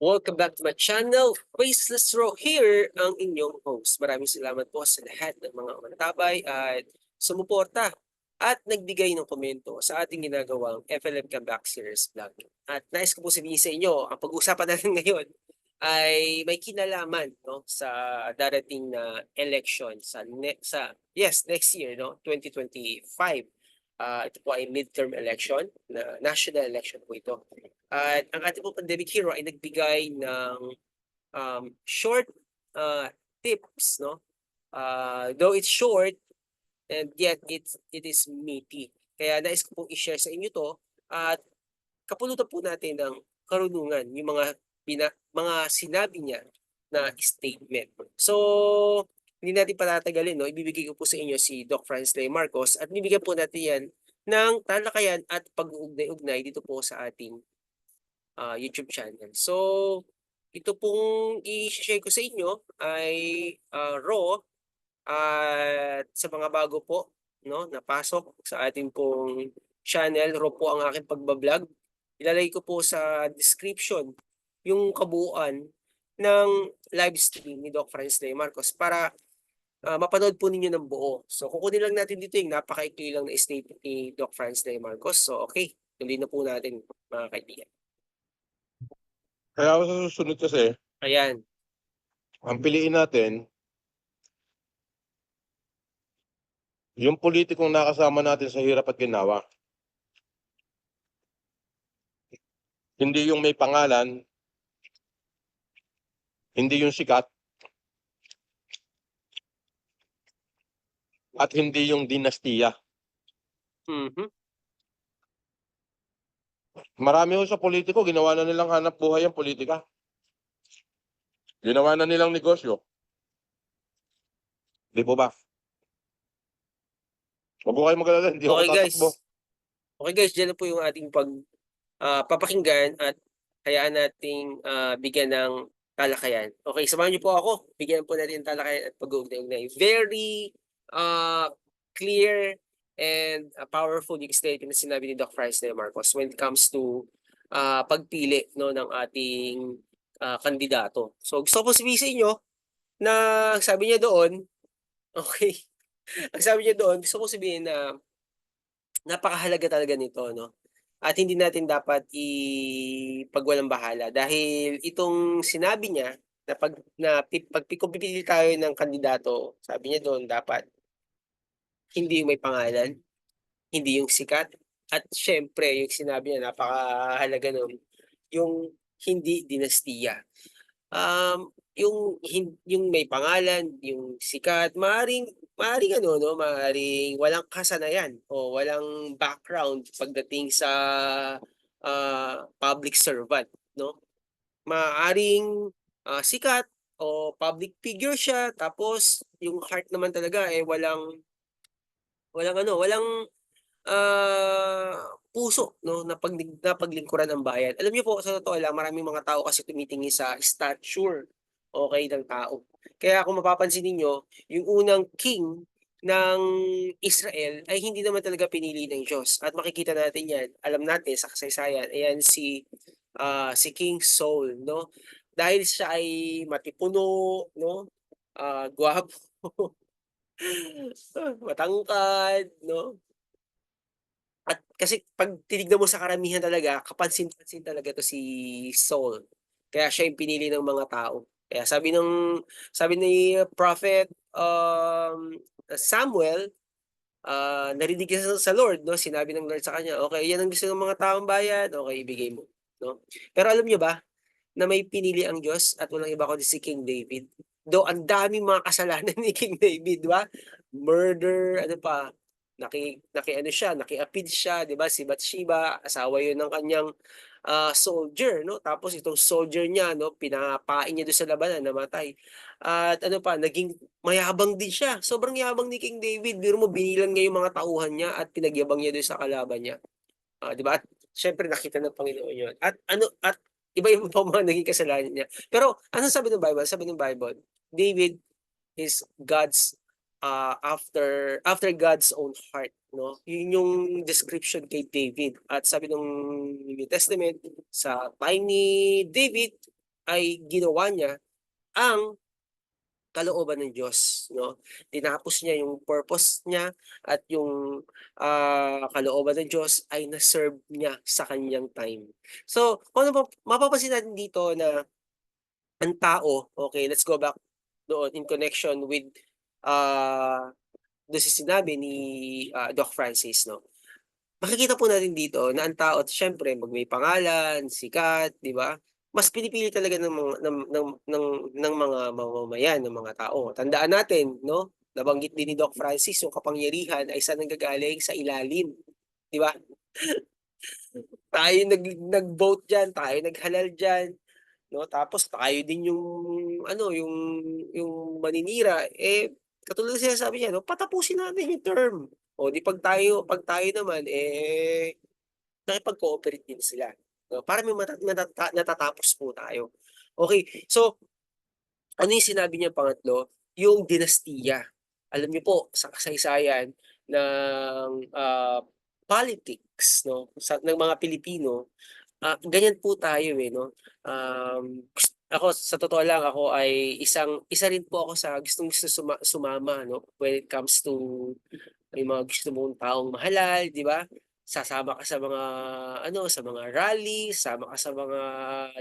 Welcome back to my channel. Faceless Row here, ang inyong host. Maraming salamat po sa lahat ng mga umantabay at sumuporta at nagbigay ng komento sa ating ginagawang FLM Comeback Series vlog. At nais ko po sabihin sa inyo, ang pag-uusapan natin ngayon ay may kinalaman no sa darating na election sa ne- sa yes next year no 2025 Ah, ito po ay midterm election na national election po ito. At ang ating po pandemic hero ay nagbigay ng um, short uh, tips no? Uh, though it's short and yet it's it is meaty. Kaya nais ko pong i-share sa inyo to at kapulutan po natin ng karunungan yung mga pina, mga sinabi niya na statement. So, hindi natin patatagalin, no? Ibibigay ko po sa inyo si Doc Franz Lay Marcos at bibigyan po natin yan ng talakayan at pag-uugnay-ugnay dito po sa ating ah, YouTube channel. So, ito pong i-share ko sa inyo ay ah, raw at sa mga bago po no napasok sa ating pong channel raw po ang aking pagbablog ilalagay ko po sa description yung kabuuan ng live stream ni Doc Franz Lay Marcos para ah, mapanood po ninyo ng buo. So kukunin lang natin dito yung napakaikli lang na statement ni Doc Franz Lay Marcos. So okay, tuloy na po natin mga kaibigan. Kaya ako sa susunod kasi, Ayan. ang piliin natin, yung politikong nakasama natin sa hirap at ginawa. Hindi yung may pangalan, hindi yung sikat, at hindi yung dinastiya. Mhm. Marami ho sa politiko, ginawa na nilang hanap buhay ang politika. Ginawa na nilang negosyo. Di po ba? Huwag po kayo magalala, hindi ako Okay guys. tatakbo. Okay guys, dyan na po yung ating pag ah, papakinggan at hayaan nating ah, bigyan ng talakayan. Okay, samahan niyo po ako. Bigyan po natin ng talakayan at pag-uugnay-ugnay. Very ah, clear and ah, powerful yung statement na sinabi ni Doc Franz de Marcos when it comes to ah, pagpili no ng ating ah, kandidato. So gusto ko sabihin sa inyo na sabi niya doon, okay, ang sabi niya doon, gusto ko sabihin na napakahalaga talaga nito, no? At hindi natin dapat ipagwalang bahala dahil itong sinabi niya na pag na pag tayo ng kandidato, sabi niya doon dapat hindi may pangalan, hindi yung sikat, at syempre yung sinabi niya napakahalaga nun, yung hindi dinastiya. Um, yung yung may pangalan, yung sikat, maaring maaring ano no, maaring walang kasanayan o walang background pagdating sa ah, public servant, no? Maaring ah, sikat o public figure siya tapos yung heart naman talaga eh walang walang ano, walang ah, puso no na pag na paglingkuran ng bayan. Alam niyo po sa totoo lang maraming mga tao kasi tumitingin sa stature okay ng tao. Kaya kung mapapansin ninyo, yung unang king ng Israel ay hindi naman talaga pinili ng Diyos. At makikita natin yan, alam natin sa kasaysayan, ayan si ah, si King Saul, no? Dahil siya ay matipuno, no? Ah, gwapo, matangkad, no? At kasi pag tinignan mo sa karamihan talaga, kapansin-pansin talaga to si Saul. Kaya siya yung pinili ng mga tao. Kaya sabi ng sabi ni prophet um, Samuel, ah narinig niya sa, sa Lord, no? Sinabi ng Lord sa kanya, okay, yan ang gusto ng mga taong bayan, okay, ibigay mo, no? Pero alam niyo ba na may pinili ang Diyos at walang iba kundi si King David? Though ang daming mga kasalanan ni King David, di ba? Murder, ano pa, naki, naki ano siya, nakiapid siya, di ba? Si Bathsheba, asawa yun ng kanyang ah, soldier, no? Tapos itong soldier niya, no, pinapain niya doon sa labanan, namatay. At ano pa, naging mayabang din siya. Sobrang yabang ni King David. Biro mo, binilan niya yung mga tauhan niya at pinagyabang niya doon sa kalaban niya. Ah, di ba? At syempre nakita ng Panginoon yun. At ano, at iba-iba pa mga naging kasalanan niya. Pero ano sabi ng Bible? Sabi ng Bible, David is God's uh, after after God's own heart, no? Yun yung description kay David. At sabi ng New Testament, sa time ni David, ay ginawa niya ang kalooban ng Diyos, no? Tinapos niya yung purpose niya at yung, ah, kalooban ng Diyos ay na-serve niya sa kaniyang time. So, kung ano mapapansin natin dito na ang tao, okay, let's go back doon in connection with, ah, dun sa sinabi ni, ah, Doc Francis, no? Makikita po natin dito na ang tao siyempre 'pag may pangalan, sikat, 'di ba? Mas pinipili talaga ng mga ng ng ng ng mga mamamayan, ng mga tao. Tandaan natin 'no, nabanggit din ni Doc Francis yung kapangyarihan ay saan nanggagaling, sa ilalim, 'di ba? Tayo nag nag-vote diyan, tayo naghalal diyan, 'no, tapos tayo din yung ano, yung yung maninira, eh, katulad ng sinasabi niya 'no, patapusin natin yung term. O 'di 'pag tayo 'pag tayo naman, eh, nakipag-cooperate din sila, 'no, para may mata natata natatapos po tayo. Okey, so ano yung sinabi niyang pangatlo, yung dinastiya. Alam niyo po sa kasaysayan ng, ah, politics 'no, sa ng mga Pilipino, ah, ganyan po tayo, eh, 'no. Um, ako sa totoo lang ako ay isang isa rin po ako sa gustong-gusto suma sumama 'no, when it comes to may mga gusto mong taong mahalal, 'di ba? Sasama ka sa mga ano, sa mga rally, sasama ka sa mga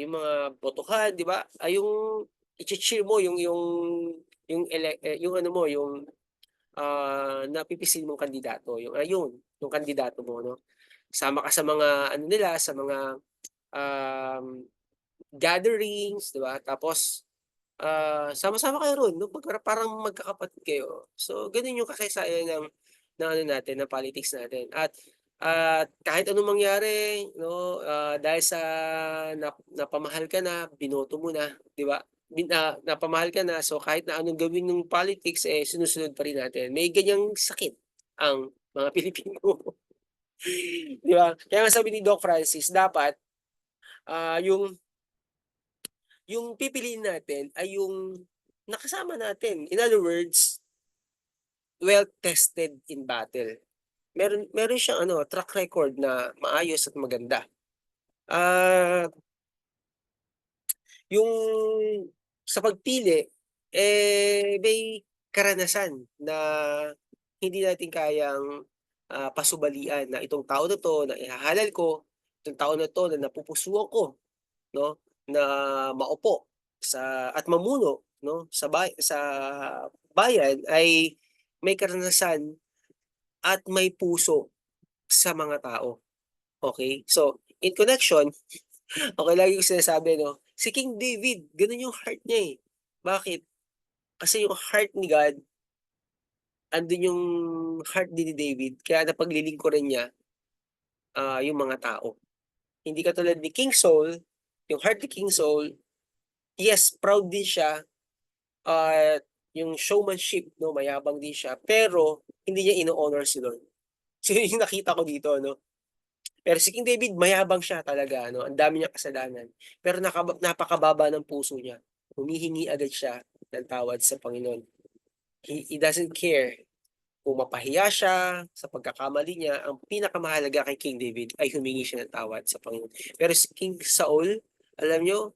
yung mga botohan, 'di ba? Ay yung iche-cheer mo yung yung yung ele eh, yung ano mo, yung, ah, napipisil mong kandidato, yung ayun, yung kandidato mo 'no. Sama ka sa mga ano nila, sa mga, um, gatherings, 'di ba? Tapos, ah, sama-sama kayo ro'n 'no, pagka parang magkakapatid kayo. So, gano'n yung kasaysayan ng ng ano natin, ng politics natin at at kahit anong mangyari 'no, ah, dahil sa nap napamahal ka na, binoto mo na, 'di ba? Bin ah, napamahal ka na, so kahit na anong gawin nung politics, eh, sinusunod pa rin natin. May ganiyang sakit ang mga Pilipino. 'Di ba? Kaya nga sabi ni Doc Francis dapat, ah, yung yung pipiliin natin ay yung nakasama natin. In other words, well tested in battle. Meron meron siyang ano, track record na maayos at maganda. At yung sa pagpili, eh, may karanasan na hindi natin kayang, ah, pasubalian na itong tao na 'to na ihahalal ko, itong tao na 'to na napupusuan ko 'no, na maupo sa at mamuno 'no, sa bay sa bayan ay may karanasan at may puso sa mga tao, okey? So, in connection, okey lagi kong sinasabi 'no, si King David gano'n yung heart niya, eh. Bakit? Kasi yung heart ni God andun yung heart din ni David kaya napaglilingkuran niya, ah, yung mga tao. Hindi katulad ni King Saul, yung heart ni King Saul, yes, proud din siya at yung showmanship 'no, mayabang din siya, pero hindi niya ino-honor si Lord. So, yun yung nakita ko dito 'no. Pero si King David mayabang siya talaga ano, ang dami niyang kasalanan, pero nakaba napakababa ng puso niya. Humihingi agad siya ng tawad sa Panginoon. He he doesn't care kung mapahiya siya sa pagkakamali niya, ang pinakamahalaga kay King David ay humingi siya ng tawad sa Panginoon. Pero si King Saul, alam niyo,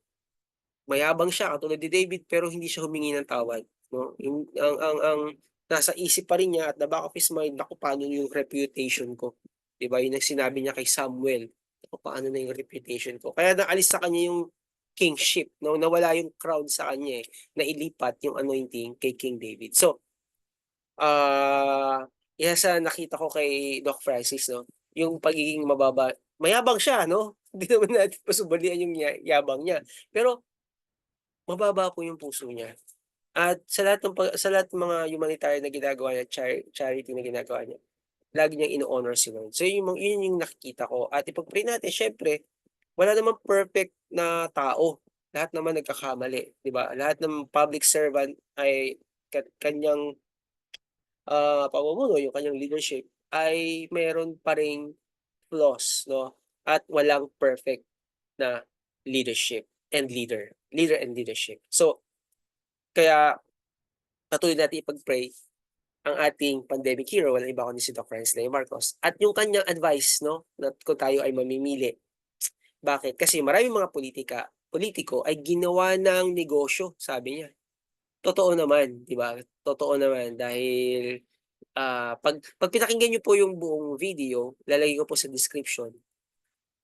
mayabang siya katulad ni David pero hindi siya humingi ng tawad 'no. Ang ang ang nasa isip pa rin niya at the back of his mind, "Naku, paano yung reputation ko?" 'Di ba, yun ang sinabi niya kay Samuel, "Naku, paano na yung reputation ko?" Kaya naalis sa kanya yung kingship 'no, nawala yung crown sa kanya, eh, nailipat yung anointing kay King David. So, ah, isa sa nakita ko kay Doc Francis 'no, yung pagiging mababa mayabang siya 'no, hindi naman natin pasubalian yung ya yabang niya, pero mababa po yung puso niya. At sa lahat ng sa lahat ng mga humanitarian na ginagawa niya, chari charity na ginagawa niya, lagi niyang ino-honor si Lord. So, yun yung yun yung nakikita ko at ipag-pray natin siyempre, wala namang perfect na tao, lahat naman nagkakamali, 'di ba? Lahat ng public servant ay ka kaniyang, ah, pamumuno, yung kaniyang leadership ay meron pa ring flaws 'no, at walang perfect na leadership and leader, leader and leadership. So, kaya patuloy natin ipag-pray ang ating pandemic hero, walang iba kundi si Francis Lea Marcos at yung kanyang advice 'no, na kung tayo ay mamimili. Bakit? Kasi maraming mga pulitika politiko ay ginawa ng negosyo, sabi niya. Totoo naman, 'di ba? Totoo naman dahil, ah, 'pag 'pag pinakinggan niyo po yung buong video, lalagay ko po sa description,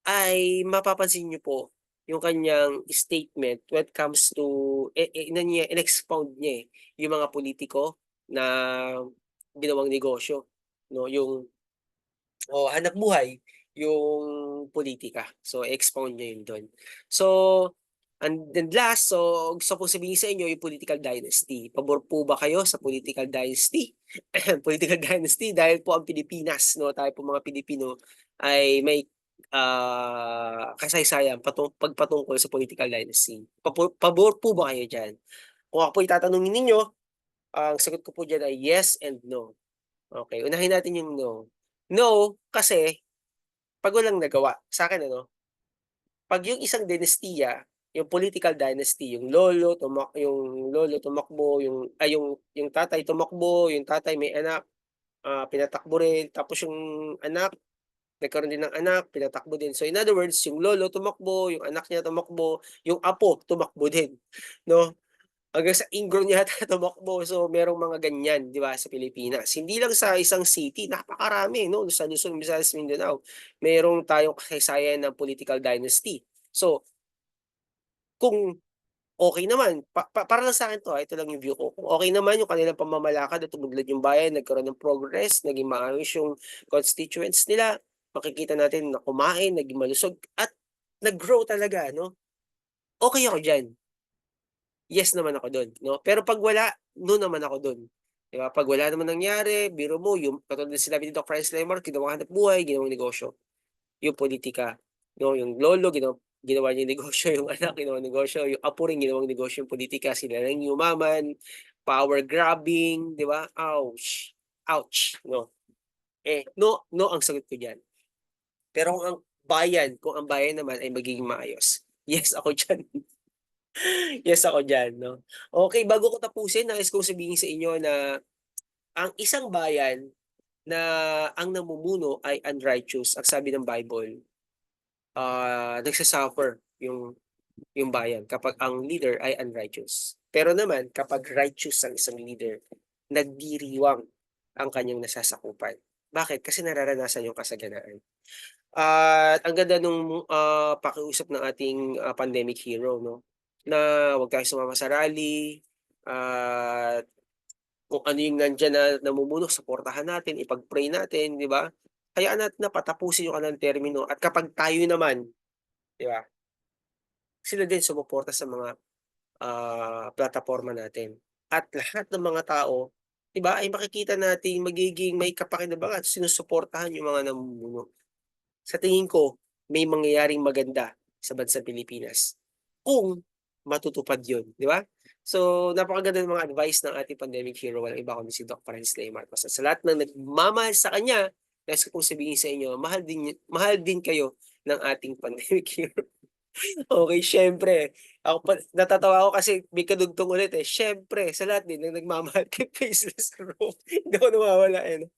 ay mapapansin niyo po yung kanyang statement when it comes to eh, eh, in-expound niya, eh, yung mga politiko na ginawang negosyo 'no, yung o hanapbuhay yung pulitika. So, expound niya yun dun. So, and then last, so gusto kong sabihin sa inyo yung political dynasty. Pabor po ba kayo sa political dynasty? Political dynasty dahil po ang Pilipinas 'no, tayo po mga Pilipino ay may, ah, kasaysayan patung pagpatungkol sa political dynasty. Pabor pabor po ba kayo diyan? Kung ako po'y tatanungin ninyo, ang sagot ko po diyan ay yes and no. Okey, unahin natin yung no. No, kasi 'pag walang nagawa, sa'kin ano, 'pag yung isang dinastiya, yung political dynasty, yung lolo tumak yung lolo tumakbo, yung ay yung yung tatay tumakbo, yung tatay may anak, ah, pinatakbo rin, tapos yung anak, nagkaroon din ng anak, pinatakbo din. So in other words, yung lolo tumakbo, yung anak niya tumakbo, yung apo tumakbo din, 'no? Hanggang sa ingrown yata tumakbo. So merong mga ganyan, 'di ba, sa Pilipinas. Hindi lang sa isang city, napakarami 'no, sa Luzon, Visayas, Mindanao. Merong tayong kasaysayan ng political dynasty. So kung okey naman, pa pa para lang sa'kin 'to, ah, ito lang yung view ko. Kung okey naman yung kanilang pamamalakad at umunlad yung bayan, nagkaroon ng progress, naging maayos yung constituents nila, makikita natin na kumain, naging malusog at nag-grow talaga 'no, okey ako diyan. Yes naman ako dun 'no, pero 'pag wala, no naman ako dun, 'di ba? 'Pag wala naman nangyari, biro mo yung katulad ng sinabi ni Doc Franz Lemar, ginawang hanapbuhay, ginawang negosyo, yung pulitika 'no, yung lolo ginawa ginawa niya negosyo, yung anak ginawang negosyo, yung apo rin ginawang negosyo yung pulitika, sila lang yumaman, power grabbing, 'di ba? Ouch, ouch 'no. Eh, no no ang sagot ko diyan. Pero kung ang bayan kung ang bayan naman ay magiging maayos, yes ako diyan. Yes ako diyan 'no. Okey, bago ko tapusin nais kong sabihin sa inyo na ang isang bayan na ang namumuno ay unrighteous, ang sabi ng Bible, ah, nagsa-suffer yung yung bayan kapag ang leader ay unrighteous. Pero naman kapag righteous ang isang leader, nagdiriwang ang kanyang nasasakupan. Bakit? Kasi nararanasan yung kasaganaan. At ang ganda nung, ah, pakiusap ng ating, ah, pandemic hero 'no, na wag tayong sumama sa rally at kung ano yung nandiyan na namumuno suportahan natin, ipag-pray natin, 'di ba? Hayaan natin na patapusin yung kanilang termino at kapag tayo naman, 'di ba? Sila din sumuporta sa mga, ah, plataporma natin at lahat ng mga tao, 'di ba, ay makikita nating magiging may kapakinabangan at sinusuportahan yung mga namumuno. Sa tingin ko, may mangyayaring maganda sa bansang Pilipinas kung matutupad yun, 'di ba? So, napakaganda ng mga advice ng ating pandemic hero, walang iba kundi si Doc Franz Lea Marcos. At sa lahat ng nagmamahal sa kanya, nais ko pong sabihin sa inyo, mahal din mahal din kayo ng ating pandemic hero. Okey, siyempre ako pa natatawa ako kasi may kadugtong ulit, eh, siyempre sa lahat din ng nagmamahal kay Faceless Rome, hindi ako nawawala, eh, 'no.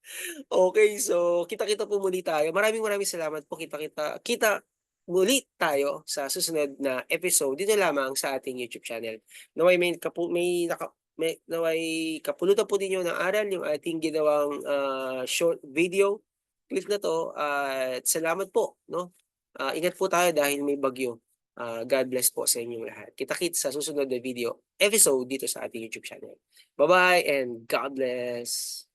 Okey, so kita-kita po muli tayo. Maraming maraming salamat po. Kita-kita kita muli tayo sa susunod na episode dito lamang sa ating YouTube channel. Nawa'y may kapu may naka may nawa'y kapulutan po ninyo ng aral yung ating ginawang, ah, short video clip na 'to at salamat po 'no. Ah, ingat po tayo dahil may bagyo. Ah, God bless po sa inyong lahat. Kita-kits sa susunod na video episode dito sa ating YouTube channel. Ba-bye and God bless.